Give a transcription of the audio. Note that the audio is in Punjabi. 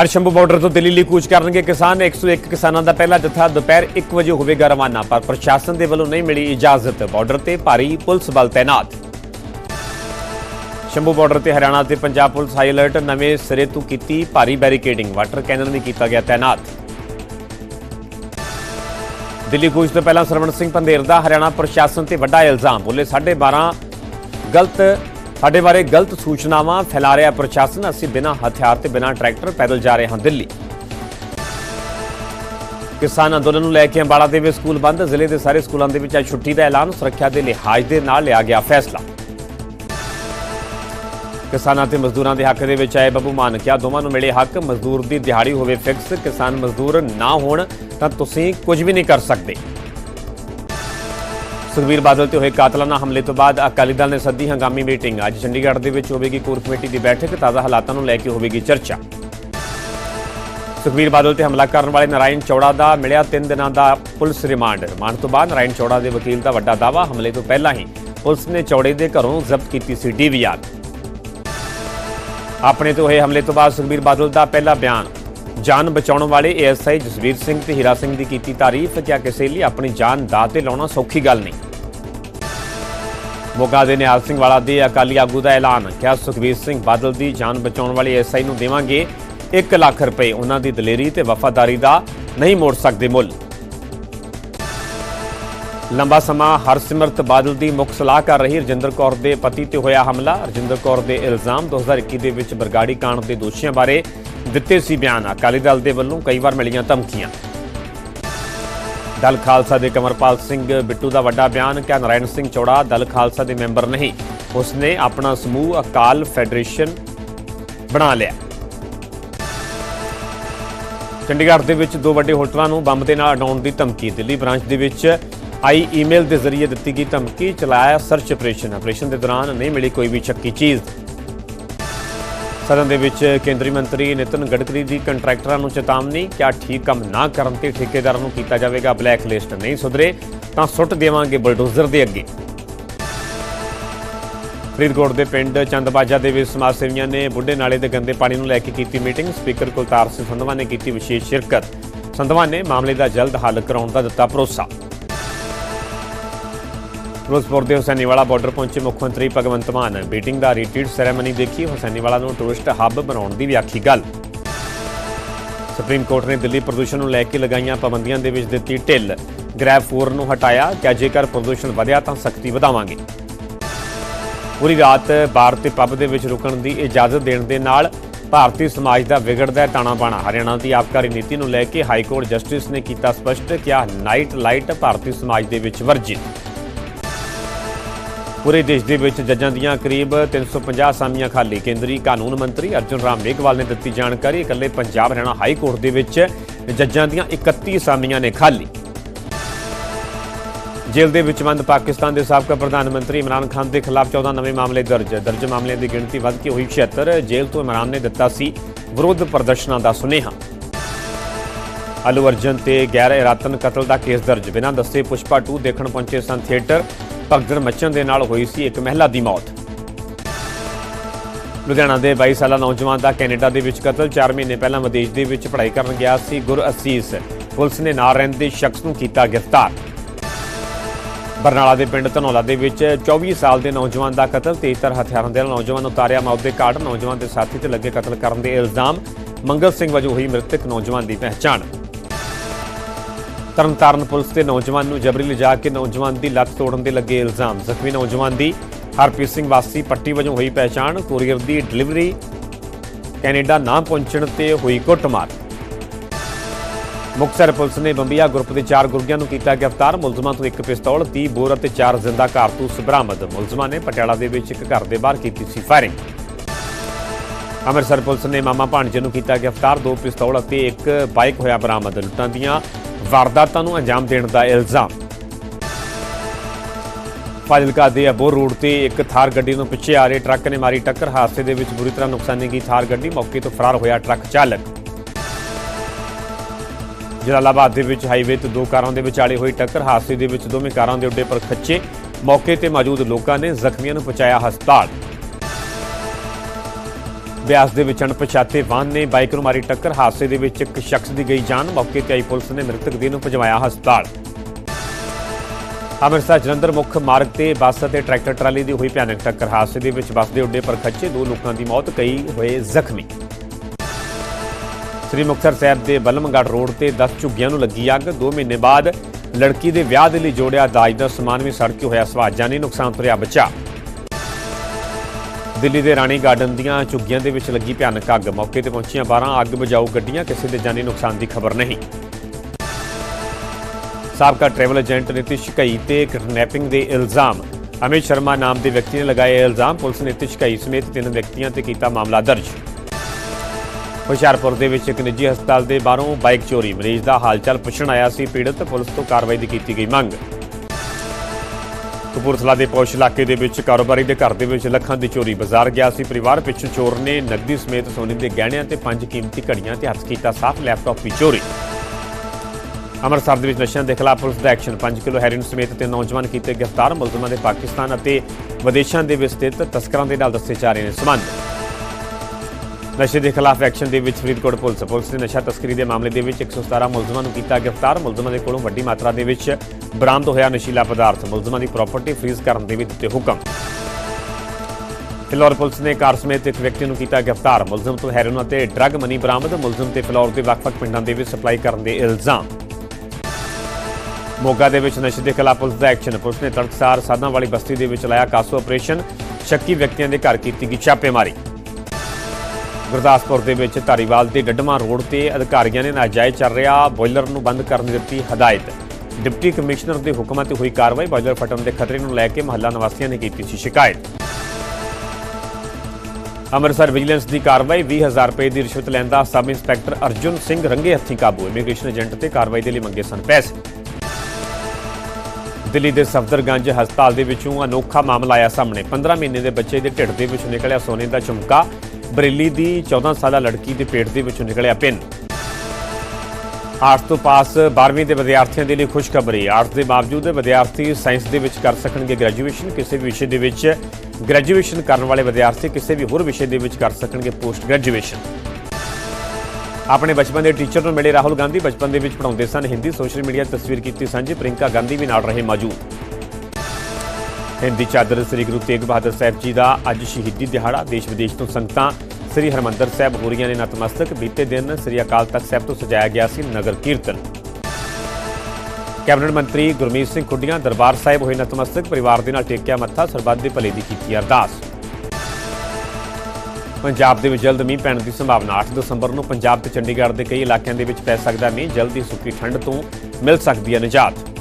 ਅੱਜ ਸ਼ੰਭੂ ਬਾਰਡਰ ਤੋਂ ਦਿੱਲੀ ਲਈ ਕੂਚ ਕਰਨਗੇ ਕਿਸਾਨ। 101 ਕਿਸਾਨਾਂ ਦਾ ਪਹਿਲਾ ਜਥਾ ਦੁਪਹਿਰ 1 ਵਜੇ ਹੋਵੇਗਾ ਰਵਾਨਾ, ਪਰ ਪ੍ਰਸ਼ਾਸਨ ਦੇ ਵੱਲੋਂ ਨਹੀਂ ਮਿਲੀ ਇਜਾਜ਼ਤ। ਬਾਰਡਰ ਤੇ ਭਾਰੀ ਪੁਲਿਸ ਬਲ ਤਾਇਨਾਤ। ਸ਼ੰਭੂ ਬਾਰਡਰ ਤੇ ਹਰਿਆਣਾ ਤੇ ਪੰਜਾਬ ਪੁਲਿਸ ਹਾਈ ਅਲਰਟ, ਨਵੇਂ ਸਿਰੇ ਤੋਂ ਕੀਤੀ ਭਾਰੀ ਬੈਰੀਕੇਡਿੰਗ। ਵਾਟਰ ਕੈਨਨ ਵੀ ਕੀਤਾ ਗਿਆ ਤਾਇਨਾਤ। ਦਿੱਲੀ ਕੂਚ ਤੋਂ ਪਹਿਲਾਂ ਸਰਵਣ ਸਿੰਘ ਪੰਧੇਰ ਦਾ ਹਰਿਆਣਾ ਪ੍ਰਸ਼ਾਸਨ ਤੇ ਵੱਡਾ ਇਲਜ਼ਾਮ। ਬੋਲੇ 12.5 ਗਲਤ ਸਾਡੇ ਬਾਰੇ ਗਲਤ ਸੂਚਨਾਵਾਂ ਫੈਲਾ ਰਿਹਾ ਪ੍ਰਸ਼ਾਸਨ। ਅਸੀਂ ਬਿਨਾਂ ਹਥਿਆਰ ਤੇ ਬਿਨਾਂ ਟਰੈਕਟਰ ਪੈਦਲ ਜਾ ਰਹੇ ਹਾਂ ਦਿੱਲੀ। ਕਿਸਾਨ ਅੰਦੋਲਨ ਨੂੰ ਲੈ ਕੇ ਅੰਬਾਲਾ ਦੇ ਵਿੱਚ ਸਕੂਲ ਬੰਦ। ਜ਼ਿਲ੍ਹੇ ਦੇ ਸਾਰੇ ਸਕੂਲਾਂ ਦੇ ਵਿੱਚ ਅੱਜ ਛੁੱਟੀ ਦਾ ਐਲਾਨ। ਸੁਰੱਖਿਆ ਦੇ ਲਿਹਾਜ਼ ਦੇ ਨਾਲ ਲਿਆ ਗਿਆ ਫੈਸਲਾ। ਕਿਸਾਨਾਂ ਤੇ ਮਜ਼ਦੂਰਾਂ ਦੇ ਹੱਕ ਦੇ ਵਿੱਚ ਆਏ ਬੱਬੂ ਮਾਨ ਕਿਹਾ ਦੋਵਾਂ ਨੂੰ ਮਿਲੇ ਹੱਕ। ਮਜ਼ਦੂਰ ਦੀ ਦਿਹਾੜੀ ਹੋਵੇ ਫਿਕਸ ਕਿਸਾਨ ਮਜ਼ਦੂਰ ਨਾ ਹੋਣ ਤਾਂ ਤੁਸੀਂ ਕੁਝ ਵੀ ਨਹੀਂ ਕਰ ਸਕਦੇ। ਸੁਖਬੀਰ ਬਾਦਲ ਤੇ ਹੋਏ ਕਾਤਲਾਨਾ ਹਮਲੇ ਤੋਂ ਬਾਅਦ ਅਕਾਲੀ ਦਲ ਨੇ ਸੱਦੀ ਹੰਗਾਮੀ ਮੀਟਿੰਗ। ਅੱਜ ਚੰਡੀਗੜ੍ਹ ਦੇ ਵਿੱਚ ਹੋਵੇਗੀ ਕੋਰ ਕਮੇਟੀ ਦੀ ਬੈਠਕ। ਤਾਜ਼ਾ ਹਾਲਾਤਾਂ ਨੂੰ ਲੈ ਕੇ ਹੋਵੇਗੀ ਚਰਚਾ। ਸੁਖਬੀਰ ਬਾਦਲ ਤੇ ਹਮਲਾ ਕਰਨ ਵਾਲੇ ਨਾਰਾਇਣ ਚੌੜਾ ਦਾ ਮਿਲਿਆ 3 ਦਿਨਾਂ ਦਾ ਪੁਲਿਸ ਰਿਮਾਂਡ। ਰਿਮਾਂਡ ਤੋਂ ਬਾਅਦ ਨਾਰਾਇਣ ਚੌੜਾ ਦੇ ਵਕੀਲ ਦਾ ਵੱਡਾ ਦਾਅਵਾ, ਹਮਲੇ ਤੋਂ ਪਹਿਲਾਂ ਹੀ ਪੁਲਿਸ ਨੇ ਚੌੜੇ ਦੇ ਘਰੋਂ ਜ਼ਬਤ ਕੀਤੀ ਸੀ ਡੀਵੀਆਰ ਆਪਣੇ ਤੋਂ ਹੋਏ ਹਮਲੇ ਤੋਂ ਬਾਅਦ ਸੁਖਬੀਰ ਬਾਦਲ ਦਾ ਪਹਿਲਾ ਬਿਆਨ। ਜਾਨ ਬਚਾਉਣ ਵਾਲੇ ਏਐਸਆਈ ਜਸਵੀਰ ਸਿੰਘ ਤੇ ਹੀਰਾ ਸਿੰਘ ਦੀ ਕੀਤੀ ਤਾਰੀਫ, ਕਿਹਾ ਕਿਸੇ ਲਈ ਆਪਣੀ ਜਾਨ ਦਾਅ ਤੇ ਲਾਉਣਾ ਸੌਖੀ ਗੱਲ ਨਹੀਂ। ਮੋਗਾ ਦੇ ਨਿਹਾਲ ਸਿੰਘ ਵਾਲਾ ਦੇ ਅਕਾਲੀ ਆਗੂ ਦਾ ਐਲਾਨ। ਕਿਹਾ, ਸੁਖਬੀਰ ਸਿੰਘ ਬਾਦਲ ਦੀ ਜਾਨ ਬਚਾਉਣ ਵਾਲੇ ਏਐਸਆਈ ਨੂੰ ਦੇਵਾਂਗੇ 1 ਲੱਖ ਰੁਪਏ। ਉਹਨਾਂ ਦੀ ਦਲੇਰੀ ਤੇ ਵਫਾਦਾਰੀ ਦਾ ਨਹੀਂ ਮੋੜ ਸਕਦੇ ਮੁੱਲ। ਲੰਬਾ ਸਮਾਂ ਹਰਸਿਮਰਤ ਬਾਦਲ ਦੀ ਮੁੱਖ ਸਲਾਹਕਾਰ ਰਹੀ ਰਜਿੰਦਰ ਕੌਰ ਦੇ ਪਤੀ ਤੇ ਹੋਇਆ ਹਮਲਾ। ਰਜਿੰਦਰ ਕੌਰ ਦੇ ਇਲਜ਼ਾਮ 2021 ਦੇ ਵਿੱਚ ਬਰਗਾੜੀ ਕਾਂਡ ਦੇ ਦੋਸ਼ੀਆਂ ਬਾਰੇ ਦਿੱਤੇ ਸੀ ਬਿਆਨ। ਅਕਾਲੀ ਦਲ ਦੇ ਵੱਲੋਂ ਕਈ ਵਾਰ ਮਿਲੀਆਂ ਧਮਕੀਆਂ। ਦਲ ਖਾਲਸਾ ਦੇ ਕਮਰਪਾਲ ਸਿੰਘ ਬਿੱਟੂ ਦਾ ਵੱਡਾ ਬਿਆਨ ਕਿ ਨਰਾਇਣ ਸਿੰਘ ਚੌੜਾ ਦਲ ਖਾਲਸਾ ਦੇ ਮੈਂਬਰ ਨਹੀਂ। ਉਸਨੇ ਆਪਣਾ ਸਮੂਹ ਅਕਾਲ ਫੈਡਰੇਸ਼ਨ ਬਣਾ ਲਿਆ। ਚੰਡੀਗੜ੍ਹ ਦੇ ਵਿੱਚ ਦੋ ਵੱਡੇ ਹੋਟਲਾਂ ਨੂੰ ਬੰਬ ਦੇ ਨਾਲ ਉਡਾਉਣ ਦੀ ਧਮਕੀ, ਦਿੱਲੀ ਬ੍ਰਾਂਚ ਦੇ ਵਿੱਚ ਆਈ ਈਮੇਲ ਦੇ ਜ਼ਰੀਏ ਦਿੱਤੀ ਗਈ ਧਮਕੀ, ਚਲਾਇਆ ਸਰਚ ਆਪਰੇਸ਼ਨ। ਆਪਰੇਸ਼ਨ ਦੇ ਦੌਰਾਨ ਨਹੀਂ ਮਿਲੀ ਕੋਈ ਵੀ ਚੱਕੀ ਚੀਜ਼। ਸਦਨ ਦੇ ਵਿੱਚ ਕੇਂਦਰੀ ਮੰਤਰੀ ਨਿਤਨ ਗਡਕਰੀ ਦੀ ਕੰਟਰੈਕਟਰਾਂ ਨੂੰ ਚੇਤਾਵਨੀ, ਕਿਆ ਠੀਕ ਕੰਮ ਨਾ ਕਰਨ ਤੇ ਠੇਕੇਦਾਰਾਂ ਨੂੰ ਕੀਤਾ ਜਾਵੇਗਾ ਬਲੈਕ ਲਿਸਟ ਨਹੀਂ ਸੁਧਰੇ, ਤਾਂ ਸੁੱਟ ਦੇਵਾਂਗੇ ਬਲਡੋਜ਼ਰ ਦੇ ਅੱਗੇ। ਫਰੀਦਕੋਟ ਦੇ ਪਿੰਡ ਚੰਦਬਾਜਾ ਦੇ ਵਿੱਚ ਸਮਾਜ ਸੇਵੀਆਂ ਨੇ ਬੁੱਢੇ ਨਾਲੇ ਦੇ ਗੰਦੇ ਪਾਣੀ ਨੂੰ ਲੈ ਕੇ ਕੀਤੀ ਮੀਟਿੰਗ। ਸਪੀਕਰ ਕੁਲਤਾਰ ਸਿੰਘ ਸੰਧਵਾ ਨੇ ਕੀਤੀ ਵਿਸ਼ੇਸ਼ ਸ਼ਿਰਕਤ। ਸੰਧਵਾ ਨੇ ਮਾਮਲੇ ਦਾ ਜਲਦ ਹੱਲ ਕਰਾਉਣ ਦਾ ਦਿੱਤਾ ਭਰੋਸਾ। ਫਿਰੋਜ਼ਪੁਰ ਦੇ ਹੁਸੈਨੀਵਾਲਾ ਬਾਰਡਰ ਪਹੁੰਚੇ ਮੁੱਖ ਮੰਤਰੀ ਭਗਵੰਤ ਮਾਨ। ਮੀਟਿੰਗ ਦਾ ਰੀਟਰੀਟ ਸੈਰੇਮਨੀ ਦੇਖੀ, ਹੁਸੈਨੀਵਾਲਾ ਨੂੰ ਟੂਰਿਸਟ ਹੱਬ ਬਣਾਉਣ ਦੀ ਵੀ ਆਖੀ ਗੱਲ। ਸੁਪਰੀਮ ਕੋਰਟ ਨੇ ਦਿੱਲੀ ਪ੍ਰਦੂਸ਼ਣ ਨੂੰ ਲੈ ਕੇ ਲਗਾਈਆਂ ਪਾਬੰਦੀਆਂ ਦੇ ਵਿੱਚ ਦਿੱਤੀ ਢਿੱਲ। ਗ੍ਰੈਬ 4 ਨੂੰ ਹਟਾਇਆ, ਕਿ ਜੇਕਰ ਪ੍ਰਦੂਸ਼ਣ ਵਧਿਆ ਤਾਂ ਸਖਤੀ ਵਧਾਵਾਂਗੇ। ਪੂਰੀ ਰਾਤ ਬਾਰ ਤੇ ਪੱਬ ਦੇ ਵਿੱਚ ਰੁਕਣ ਦੀ ਇਜਾਜ਼ਤ ਦੇਣ ਦੇ ਨਾਲ ਭਾਰਤੀ ਸਮਾਜ ਦਾ ਵਿਗੜਦਾ ਟਾਣਾ ਬਾਣਾ। ਹਰਿਆਣਾ ਦੀ ਆਬਕਾਰੀ ਨੀਤੀ ਨੂੰ ਲੈ ਕੇ ਹਾਈ ਕੋਰਟ ਜਸਟਿਸ ਨੇ ਕੀਤਾ ਸਪਸ਼ਟ, ਕਿ ਨਾਈਟ ਲਾਈਟ ਭਾਰਤੀ ਸਮਾਜ ਦੇ ਵਿੱਚ ਵਰਜਿਤ ਪੂਰੇ ਦੇਸ਼ ਦੇ ਵਿੱਚ ਜੱਜਾਂ ਦੀਆਂ ਕਰੀਬ 350 ਅਸਾਮੀਆਂ ਖਾਲੀ। ਕੇਂਦਰੀ ਕਾਨੂੰਨ ਮੰਤਰੀ ਅਰਜੁਨ ਰਾਮ ਮੇਘਵਾਲ ਨੇ ਦਿੱਤੀ ਜਾਣਕਾਰੀ। ਇਕੱਲੇ ਪੰਜਾਬ ਹਰਿਆਣਾ ਹਾਈ ਕੋਰਟ ਦੇ ਵਿੱਚ ਜੱਜਾਂ ਦੀਆਂ 31 ਅਸਾਮੀਆਂ ਨੇ ਖਾਲੀ। ਜੇਲ੍ਹ ਦੇ ਵਿੱਚ ਬੰਦ ਪਾਕਿਸਤਾਨ ਦੇ ਸਾਬਕਾ ਪ੍ਰਧਾਨ ਮੰਤਰੀ ਇਮਰਾਨ ਖਾਨ ਦੇ ਖਿਲਾਫ 14 ਨਵੇਂ ਮਾਮਲੇ ਦਰਜ। ਦਰਜ ਮਾਮਲਿਆਂ ਦੀ ਗਿਣਤੀ ਵੱਧ ਕੇ ਹੋਈ 76 ਜੇਲ੍ਹ ਤੋਂ ਇਮਰਾਨ ਨੇ ਦਿੱਤਾ ਸੀ ਵਿਰੋਧ ਪ੍ਰਦਰਸ਼ਨਾਂ ਦਾ ਸੁਨੇਹਾ। ਅਲੂ ਅਰਜਨ ਤੇ ਗੈਰ ਇਰਾਤਨ ਕਤਲ ਦਾ ਕੇਸ ਦਰਜ। ਬਿਨਾਂ ਦੱਸੇ ਪੁਸ਼ਪਾ 2 ਦੇਖਣ ਪਹੁੰਚੇ ਸਨ ਥੀਏਟਰ। ਭਗਦੜ ਮੱਚਣ ਦੇ ਨਾਲ ਹੋਈ ਸੀ ਇੱਕ ਮਹਿਲਾ ਦੀ ਮੌਤ। ਲੁਧਿਆਣਾ ਦੇ 22 ਸਾਲਾ ਨੌਜਵਾਨ ਦਾ ਕੈਨੇਡਾ ਦੇ ਵਿੱਚ ਕਤਲ 4 ਮਹੀਨੇ ਪਹਿਲਾਂ ਵਿਦੇਸ਼ ਦੇ ਵਿੱਚ ਪੜ੍ਹਾਈ ਕਰਨ ਗਿਆ ਸੀ ਗੁਰ ਅਸੀਸ। ਪੁਲਿਸ ਨੇ ਨਾਲ ਰਹਿੰਦੇ ਸ਼ਖਸ ਨੂੰ ਕੀਤਾ ਗ੍ਰਿਫਤਾਰ। ਬਰਨਾਲਾ ਦੇ ਪਿੰਡ ਧਨੌਲਾ ਦੇ ਵਿੱਚ 24 ਸਾਲ ਦੇ ਨੌਜਵਾਨ ਦਾ ਕਤਲ ਤੇਜ਼ਤਰ ਹਥਿਆਰਾਂ ਦੇ ਨਾਲ ਨੌਜਵਾਨ ਨੂੰ ਉਤਾਰਿਆ ਮੌਤ ਦੇ ਘਾਟ ਨੌਜਵਾਨ ਦੇ ਸਾਥੀ ਤੇ ਲੱਗੇ ਕਤਲ ਕਰਨ ਦੇ ਇਲਜ਼ਾਮ। ਮੰਗਲ ਸਿੰਘ ਵਜੋਂ ਹੋਈ ਮ੍ਰਿਤਕ ਨੌਜਵਾਨ ਦੀ ਪਹਿਚਾਣ। ਤਰਨਤਾਰਨ ਪੁਲਿਸ ਦੇ ਨੌਜਵਾਨ ਨੂੰ ਜਬਰੀ ਲਿਜਾ ਕੇ ਨੌਜਵਾਨ ਦੀ ਲੱਤ ਤੋੜਨ ਦੇ ਲੱਗੇ ਇਲਜ਼ਾਮ। ਜ਼ਖਮੀ ਨੌਜਵਾਨ ਦੀ ਹਰਪ੍ਰੀਤ ਸਿੰਘ ਵਾਸੀ ਪੱਟੀ ਵਜੋਂ ਹੋਈ ਪਹਿਚਾਣ। ਕੋਰੀਅਰ ਦੀ ਡਿਲੀਵਰੀ ਕੈਨੇਡਾ ਨਾ ਪਹੁੰਚਣ ਤੇ ਹੋਈ ਕੁੱਟਮਾਰ। ਮੁਕਤਸਰ ਪੁਲਿਸ ਨੇ ਬੰਬੀਆ ਗਰੁੱਪ ਦੇ ਚਾਰ ਗੁਰਗਿਆਂ ਨੂੰ ਕੀਤਾ ਗ੍ਰਿਫਤਾਰ। ਮੁਲਜ਼ਮਾਂ ਤੋਂ ਇੱਕ ਪਿਸਤੌਲ 30 ਬੋਰ ਅਤੇ ਚਾਰ ਜ਼ਿੰਦਾ ਕਾਰਤੂਸ ਬਰਾਮਦ। ਮੁਲਜ਼ਮਾਂ ਨੇ ਪਟਿਆਲਾ ਦੇ ਵਿੱਚ ਇੱਕ ਘਰ ਦੇ ਬਾਹਰ ਕੀਤੀ ਸੀ ਫਾਇਰਿੰਗ। ਅੰਮ੍ਰਿਤਸਰ ਪੁਲਿਸ ਨੇ ਮਾਮਾ ਭਾਣਜੇ ਨੂੰ ਕੀਤਾ ਗ੍ਰਿਫਤਾਰ। ਦੋ ਪਿਸਤੌਲ ਅਤੇ ਇੱਕ ਬਾਈਕ ਹੋਇਆ ਬਰਾਮਦ। ਲੁੱਟਾਂ ਦੀਆਂ ਵਾਰਦਾਤਾਂ ਨੂੰ ਅੰਜਾਮ ਦੇਣ ਦਾ ਇਲਜ਼ਾਮ। ਫਾਜ਼ਿਲਕਾ ਦੇ ਅਬੋਰ ਰੋਡ ਤੇ ਇੱਕ ਥਾਰ ਗੱਡੀ ਨੂੰ ਪਿੱਛੇ ਆ ਰਹੇ ਟਰੱਕ ਨੇ ਮਾਰੀ ਟੱਕਰ। ਹਾਦਸੇ ਦੇ ਵਿੱਚ ਬੁਰੀ ਤਰ੍ਹਾਂ ਨੁਕਸਾਨੀ ਗਈ ਥਾਰ ਗੱਡੀ, ਮੌਕੇ ਤੋਂ ਫਰਾਰ ਹੋਇਆ ਟਰੱਕ ਚਾਲਕ। ਜਲਾਲਾਬਾਦ ਦੇ ਵਿੱਚ ਹਾਈਵੇ ਤੇ ਦੋ ਕਾਰਾਂ ਦੇ ਵਿਚਾਲੇ ਹੋਈ ਟੱਕਰ। ਹਾਦਸੇ ਦੇ ਵਿੱਚ ਦੋਵੇਂ ਕਾਰਾਂ ਦੇ ਉੱਡੇ ਪਰ ਖੱਚੇ। ਮੌਕੇ ਤੇ ਮੌਜੂਦ ਲੋਕਾਂ ਨੇ ਜ਼ਖਮੀਆਂ ਨੂੰ ਪਹੁੰਚਾਇਆ ਹਸਪਤਾਲ। ਬਿਆਸ ਦੇ ਵਿੱਚ ਅਣਪਛਾਤੇ ਵਾਹਨ ਨੇ ਬਾਈਕ ਨੂੰ ਮਾਰੀ ਟੱਕਰ। ਹਾਦਸੇ ਦੇ ਵਿੱਚ ਇੱਕ ਸ਼ਖਸ ਦੀ ਗਈ ਜਾਨ। ਮੌਕੇ ਤੇ ਆਈ ਪੁਲਿਸ ਨੇ ਮ੍ਰਿਤਕ ਦੀ ਨੂੰ ਭਜਵਾਇਆ ਹਸਪਤਾਲ। ਅੰਮ੍ਰਿਤਸਰ ਜਲੰਧਰ ਮੁੱਖ ਮਾਰਗ ਤੇ ਬੱਸ ਅਤੇ ਟਰੈਕਟਰ ਟਰਾਲੀ ਦੀ ਹੋਈ ਭਿਆਨਕ ਟੱਕਰ। ਹਾਦਸੇ ਦੇ ਵਿੱਚ ਬੱਸ ਦੇ ਉੱਡੇ ਪਰ ਖੱਚੇ ਦੋ ਲੋਕਾਂ ਦੀ ਮੌਤ, ਕਈ ਹੋਏ ਜ਼ਖਮੀ। ਸ੍ਰੀ ਮੁਕਤਸਰ ਸਾਹਿਬ ਦੇ ਬਲਮਗੜ੍ਹ ਰੋਡ ਤੇ 10 ਝੁੱਗੀਆਂ ਨੂੰ ਲੱਗੀ ਅੱਗ। 2 ਮਹੀਨੇ ਬਾਅਦ ਲੜਕੀ ਦੇ ਵਿਆਹ ਦੇ ਲਈ ਜੋੜਿਆ ਦਾਜ ਦਾ ਸਮਾਨ ਵੀ ਸੜ ਕੇ ਹੋਇਆ ਸਵਾ ਜਾਨੀ ਨੁਕਸਾਨ ਤੁਰਿਆ ਰਿਹਾ ਬਚਾ। ਦਿੱਲੀ ਦੇ ਰਾਣੀ ਗਾਰਡਨ ਦੀਆਂ ਝੁੱਗੀਆਂ ਦੇ ਵਿੱਚ ਲੱਗੀ ਭਿਆਨਕ ਅੱਗ। ਮੌਕੇ ਤੇ ਪਹੁੰਚੀਆਂ 12 ਅੱਗ ਬੁਝਾਊ ਗੱਡੀਆਂ, ਕਿਸੇ ਦੇ ਜਾਨੀ ਨੁਕਸਾਨ ਦੀ ਖਬਰ ਨਹੀਂ। ਸਾਬਕਾ ਟਰੈਵਲ ਏਜੰਟ ਨਿਤਿਸ਼ ਘਈ ਤੇ ਕਿਡਨੈਪਿੰਗ ਦੇ ਇਲਜ਼ਾਮ। ਅਮਿਤ ਸ਼ਰਮਾ ਨਾਮ ਦੇ ਵਿਅਕਤੀ ਨੇ ਲਗਾਏ ਇਲਜ਼ਾਮ। ਪੁਲਿਸ ਨੇ ਨਿਤਿਸ਼ ਘਈ ਸਮੇਤ ਤਿੰਨ ਵਿਅਕਤੀਆਂ ਤੇ ਕੀਤਾ ਮਾਮਲਾ ਦਰਜ। ਹੁਸ਼ਿਆਰਪੁਰ ਦੇ ਵਿੱਚ ਇੱਕ ਨਿੱਜੀ ਹਸਪਤਾਲ ਦੇ ਬਾਹਰੋਂ ਬਾਈਕ ਚੋਰੀ। ਮਰੀਜ਼ ਦਾ ਹਾਲਚਾਲ ਪੁੱਛਣ ਆਇਆ ਸੀ। ਪੀੜਤ ਪੁਲਿਸ ਤੋਂ ਕਾਰਵਾਈ ਦੀ ਕੀਤੀ ਗਈ ਮੰਗ। ਕਪੂਰਥਲਾ ਦੇ ਪੌਸ਼ ਇਲਾਕੇ ਦੇ ਵਿੱਚ ਕਾਰੋਬਾਰੀ ਦੇ ਘਰ ਦੇ ਵਿੱਚ ਲੱਖਾਂ ਦੀ ਚੋਰੀ ਬਾਜ਼ਾਰ ਗਿਆ ਸੀ। ਪਰਿਵਾਰ ਪਿੱਛੋਂ ਚੋਰ ਨੇ ਨਕਦੀ ਸਮੇਤ ਸੋਨੇ ਦੇ ਗਹਿਣਿਆਂ ਤੇ ਪੰਜ ਕੀਮਤੀ ਘੜੀਆਂ ਤੇ ਹੱਥ ਕੀਤਾ ਸਾਫ਼ ਲੈਪਟਾਪ ਵੀ ਚੋਰੀ। ਅੰਮ੍ਰਿਤਸਰ ਦੇ ਵਿੱਚ ਨਸ਼ਿਆਂ ਦੇ ਖਿਲਾਫ ਪੁਲਿਸ ਦਾ ਐਕਸ਼ਨ। 5 ਕਿਲੋ ਹੈਰੋਇਨ ਸਮੇਤ ਤੇ ਨੌਜਵਾਨ ਕੀਤੇ ਗ੍ਰਿਫਤਾਰ। ਮੁਲਜ਼ਮਾਂ ਦੇ ਪਾਕਿਸਤਾਨ ਅਤੇ ਵਿਦੇਸ਼ਾਂ ਦੇ ਵਿੱਚ ਸਥਿਤ ਤਸਕਰਾਂ ਦੇ ਨਾਲ ਦੱਸੇ ਜਾ ਰਹੇ ਨੇ ਸੰਬੰਧ। ਨਸ਼ੇ ਦੇ ਖਿਲਾਫ ਐਕਸ਼ਨ ਦੇ ਵਿੱਚ ਫਰੀਦਕੋਟ ਪੁਲਿਸ। ਪੁਲਿਸ ਨੇ ਨਸ਼ਾ ਤਸਕਰੀ ਦੇ ਮਾਮਲੇ ਦੇ ਵਿੱਚ 117 ਮੁਲਜ਼ਮਾਂ ਨੂੰ ਕੀਤਾ ਗ੍ਰਿਫਤਾਰ। ਮੁਲਜ਼ਮਾਂ ਦੇ ਕੋਲੋਂ ਵੱਡੀ ਮਾਤਰਾ ਦੇ ਵਿੱਚ ਬਰਾਮਦ ਹੋਇਆ ਨਸ਼ੀਲਾ ਪਦਾਰਥ। ਮੁਲਜ਼ਮਾਂ ਦੀ ਪ੍ਰਾਪਰਟੀ ਫ੍ਰੀਜ਼ ਕਰਨ ਦੇ ਵੀ ਦਿੱਤੇ ਹੁਕਮ। ਫਿਲੌਰ ਪੁਲਿਸ ਨੇ ਕਾਰ ਸਮੇਤ ਇੱਕ ਵਿਅਕਤੀ ਨੂੰ ਕੀਤਾ ਗ੍ਰਿਫਤਾਰ। ਮੁਲਜ਼ਮ ਤੋਂ ਹੈਰੋਨ ਅਤੇ ਡਰੱਗ ਮਨੀ ਬਰਾਮਦ। ਮੁਲਜ਼ਮ ਤੇ ਫਿਲੌਰ ਦੇ ਵੱਖ-ਵੱਖ ਪਿੰਡਾਂ ਦੇ ਵਿੱਚ ਸਪਲਾਈ ਕਰਨ ਦੇ ਇਲਜ਼ਾਮ। ਮੋਗਾ ਦੇ ਵਿੱਚ ਨਸ਼ੇ ਦੇ ਖਿਲਾਫ ਪੁਲਿਸ ਦਾ ਐਕਸ਼ਨ। ਪੁਲਿਸ ਨੇ ਤੜਕਸਾਰ ਸਾਧਾਂ ਵਾਲੀ ਬਸਤੀ ਦੇ ਵਿੱਚ ਲਾਇਆ ਕਾਸੋ ਆਪਰੇਸ਼ਨ। ਸ਼ੱਕੀ ਵਿਅਕਤੀਆਂ ਦੇ ਘਰ ਕੀਤੀ ਗਈ ਛਾਪੇਮਾਰੀ। ਗੁਰਦਾਸਪੁਰ ਦੇ ਵਿੱਚ ਧਾਰੀਵਾਲ ਦੇ ਡੱਡਮਾ ਰੋਡ ਤੇ ਅਧਿਕਾਰੀਆਂ ਨੇ ਨਾਜਾਇਜ਼ ਚੱਲ ਰਿਹਾ ਬੋਇਲਰ ਨੂੰ ਬੰਦ ਕਰਨ ਦੀ ਦਿੱਤੀ ਹਦਾਇਤ। ਡਿਪਟੀ ਕਮਿਸ਼ਨਰ ਦੇ ਹੁਕਮਾਂ ਤੇ ਹੋਈ ਕਾਰਵਾਈ ਬੋਇਲਰ ਫਟਣ ਦੇ ਖਤਰੇ ਨੂੰ ਲੈ ਕੇ ਮਹੱਲਾ ਨਿਵਾਸੀਆਂ ਨੇ ਕੀਤੀ ਸੀ ਸ਼ਿਕਾਇਤ। ਅੰਮ੍ਰਿਤਸਰ ਵਿਜੀਲੈਂਸ ਦੀ ਕਾਰਵਾਈ 20000 ਰੁਪਏ ਦੀ ਰਿਸ਼ਵਤ ਲੈਂਦਾ ਸਬ ਇੰਸਪੈਕਟਰ ਅਰਜੁਨ ਸਿੰਘ ਰੰਗੇ ਹੱਥੀਂ ਕਾਬੂ। ਇਮੀਗ੍ਰੇਸ਼ਨ ਏਜੰਟ ਤੇ ਕਾਰਵਾਈ ਦੇ ਲਈ ਮੰਗੇ ਸਨ ਪੈਸੇ। ਦਿੱਲੀ ਦੇ ਸਫਦਰਗੰਜ ਹਸਪਤਾਲ ਦੇ ਵਿੱਚੋਂ ਅਨੋਖਾ ਮਾਮਲਾ ਆਇਆ ਸਾਹਮਣੇ। 15 ਮਹੀਨੇ ਦੇ ਬੱਚੇ ਦੇ ਢਿੱਡ ਦੇ ਵਿੱਚੋਂ ਨਿਕਲਿਆ ਸੋਨੇ ਦਾ ਚਮਕਾ ਬਰੇਲੀ ਦੀ 14 ਸਾਲਾ ਲੜਕੀ ਦੇ ਪੇਟ ਦੇ ਵਿੱਚੋਂ ਨਿਕਲਿਆ ਪਿੰਨ। ਆਰਟਸ ਤੋਂ ਪਾਸ 12ਵੀਂ ਦੇ ਵਿਦਿਆਰਥੀਆਂ ਦੇ ਲਈ ਖੁਸ਼ਖਬਰੀ। ਆਰਟਸ ਦੇ ਬਾਵਜੂਦ ਵਿਦਿਆਰਥੀ ਸਾਇੰਸ ਦੇ ਵਿੱਚ ਕਰ ਸਕਣਗੇ ਗ੍ਰੈਜੂਏਸ਼ਨ, ਕਿਸੇ ਵੀ ਵਿਸ਼ੇ ਦੇ ਵਿੱਚ ਗ੍ਰੈਜੂਏਸ਼ਨ ਕਰਨ ਵਾਲੇ ਵਿਦਿਆਰਥੀ ਕਿਸੇ ਵੀ ਹੋਰ ਵਿਸ਼ੇ ਦੇ ਵਿੱਚ ਕਰ ਸਕਣਗੇ ਪੋਸਟ ਗ੍ਰੈਜੂਏਸ਼ਨ ਆਪਣੇ ਬਚਪਨ ਦੇ ਟੀਚਰ ਨੂੰ ਮਿਲੇ ਰਾਹੁਲ ਗਾਂਧੀ। ਬਚਪਨ ਦੇ ਵਿੱਚ ਪੜਾਉਂਦੇ ਸਨ, ਹਿੰਦੀ, ਸੋਸ਼ਲ ਮੀਡੀਆ ਤਸਵੀਰ ਕੀਤੀ ਸਾਂਝੀ। ਪ੍ਰਿੰਕਾ ਗਾਂਧੀ ਵੀ ਨਾਲ ਰਹੇ ਮੌਜੂਦ। ਹਿੰਦੀ ਚਾਦਰ ਸ੍ਰੀ ਗੁਰੂ ਤੇਗ ਬਹਾਦਰ ਸਾਹਿਬ ਜੀ ਦਾ ਅੱਜ ਸ਼ਹੀਦੀ ਦਿਹਾੜਾ। ਦੇਸ਼ ਵਿਦੇਸ਼ ਤੋਂ ਸੰਗਤਾਂ ਸ੍ਰੀ ਹਰਮੰਦਰ ਸਾਹਿਬ ਹੋ ਰਹੀਆਂ ਨੇ ਨਤਮਸਤਕ। ਬੀਤੇ ਦਿਨ ਸ੍ਰੀ ਅਕਾਲ ਤਖਤ ਸਾਹਿਬ ਤੋਂ ਸਜਾਇਆ ਗਿਆ ਸੀ ਨਗਰ ਕੀਰਤਨ। ਕੈਬਨਿਟ ਮੰਤਰੀ ਗੁਰਮੀਤ ਸਿੰਘ ਖੁੱਡੀਆਂ, ਦਰਬਾਰ ਸਾਹਿਬ ਹੋਏ ਨਤਮਸਤਕ। ਪਰਿਵਾਰ ਦੇ ਨਾਲ ਟੇਕਿਆ ਮੱਥਾ, ਸਰਬੱਤ ਦੇ ਭਲੇ ਦੀ ਕੀਤੀ ਅਰਦਾਸ। ਪੰਜਾਬ ਦੇ ਵਿੱਚ ਜਲਦ ਮੀਂਹ ਪੈਣ ਦੀ ਸੰਭਾਵਨਾ। 8 ਦਸੰਬਰ ਨੂੰ ਪੰਜਾਬ ਤੇ ਚੰਡੀਗੜ੍ਹ ਦੇ ਕਈ ਇਲਾਕਿਆਂ ਦੇ ਵਿੱਚ ਪੈ ਸਕਦਾ ਮੀਂਹ। ਜਲਦੀ ਸੁੱਕੀ ਠੰਡ ਤੋਂ ਮਿਲ ਸਕਦੀ ਹੈ ਨਿਜਾਤ।